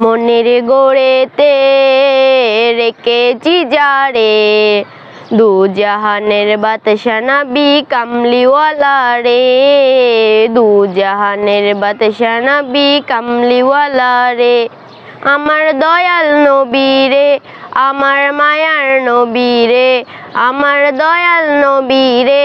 মনের গোড়েতে রেখেছি যারে। দু জাহানের বাদশা বি কামলিওয়ালা রে দু জাহানের বাদশা বি কামলিওয়ালা রে আমার দয়াল নবী রে আমার মায়ার নবী রে আমার দয়াল নবী রে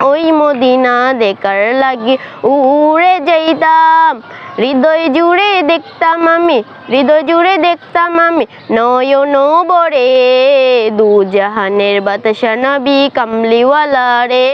ওই মদিনা দেখার লাগি উড়ে যাইতাম। হৃদয় জুড়ে দেখতাম আমি, হৃদয় জুড়ে দেখতাম আমি, নয়ন বরে দু জাহানের বাতাসা নবী কামলিওয়ালা রে।